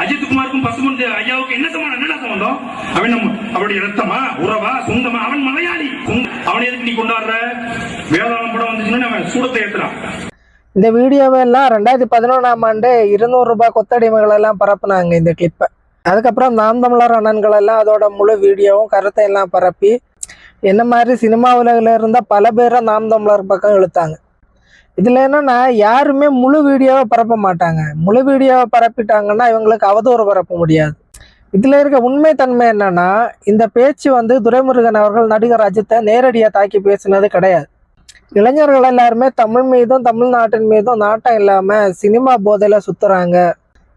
அஜித் குமாருக்கும் பசுமந்த் ஐயாவுக்கு என்ன சம்பந்தம்? என்ன சம்பந்தம்? அவன் நம்ம அவருடைய ரத்தமா உறவா சொந்தமா? அவன் மலையாளி. அவனை எதுக்கு நீ கொண்டாடுற? வேதாளம் படம் வந்துச்சுன்னா அவன் சூடத்தை ஏத்துறான். இந்த வீடியோவை எல்லாம் ரெண்டாயிரத்தி பதினொன்றாம் ஆண்டு இருநூறு ரூபாய் கொத்தடிமைகள் எல்லாம் பரப்புனாங்க இந்த கிளிப்பை அதுக்கப்புறம் நாம் தமிழர் அண்ணன்கள் எல்லாம் அதோட முழு வீடியோவும் கருத்தை எல்லாம் பரப்பி என்ன மாதிரி சினிமா உலகில் இருந்த பல பேரை நாம் தமிழர் பக்கம் இழுத்தாங்க. இதில் என்னென்னா யாருமே முழு வீடியோவை பரப்ப மாட்டாங்க. முழு வீடியோவை பரப்பிட்டாங்கன்னா இவங்களுக்கு அவதூறு பரப்ப முடியாது. இதில் இருக்க உண்மைத்தன்மை என்னன்னா இந்த பேச்சு வந்து துரைமுருகன் அவர்கள் நடிகர் அஜித்தை நேரடியாக தாக்கி பேசினது கிடையாது. இளைஞர்கள் எல்லாருமே தமிழ் மீதும் தமிழ்நாட்டின் மீதும் நாட்டம் இல்லாமல் சினிமா போதையில் சுற்றுறாங்க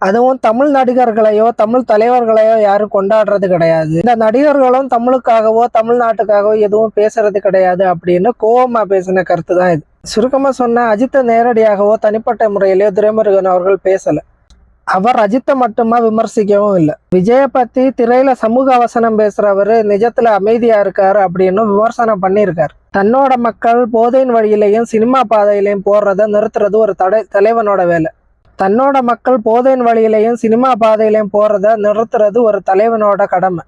அதுவும் தமிழ் நடிகர்களையோ தமிழ் தலைவர்களையோ யாரும் கொண்டாடுறது கிடையாது. இந்த நடிகர்களும் தமிழுக்காகவோ தமிழ்நாட்டுக்காகவோ எதுவும் பேசுறது கிடையாது அப்படின்னு கோவமா பேசின கருத்து தான் இது. சுருக்கமா சொன்ன அஜித்தை நேரடியாகவோ தனிப்பட்ட முறையிலேயோ துரைமுருகன் அவர்கள் பேசல. அவர் அஜித்தை மட்டுமா விமர்சிக்கவும் இல்லை. விஜயை பத்தி திரையில சமூக அவசனம் பேசுறவரு நிஜத்துல அமைதியா இருக்காரு அப்படின்னு விமர்சனம் பண்ணியிருக்காரு. தன்னோட மக்கள் போதையின் வழியிலையும் சினிமா பாதையிலையும் போடுறத நிறுத்துறது ஒரு தடை தலைவனோட வேலை. தன்னோட மக்கள் போதையின் வழியிலையும் சினிமா பாதையிலையும் போகிறத நிறுத்துறது ஒரு தலைவனோட கடமை.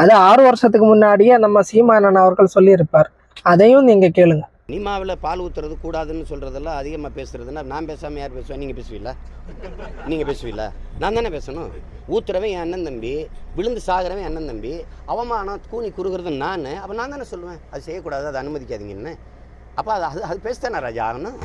அது ஆறு வருஷத்துக்கு முன்னாடியே நம்ம சீமானன் அவர்கள் சொல்லியிருப்பார். அதையும் நீங்கள் கேளுங்க. சினிமாவில் பால் ஊற்றுறது கூடாதுன்னு சொல்கிறதெல்லாம் அதிகமாக பேசுறதுன்னா நான் பேசாமல் யார் பேசுவேன் நீங்கள் பேசுவீங்களா? நீங்கள் பேசுவீங்களா? நான் தானே பேசணும். ஊற்றுறவன் என் அண்ணன் தம்பி விழுந்து சாகிறவன் அண்ணன் தம்பி அவமானம் கூனி குறுகிறது நான். அப்போ நான் தானே சொல்லுவேன் அது செய்யக்கூடாது அதை அனுமதிக்காதீங்கன்னு. அப்போ அது அது அது பேசுதானே ராஜா ஆகணும்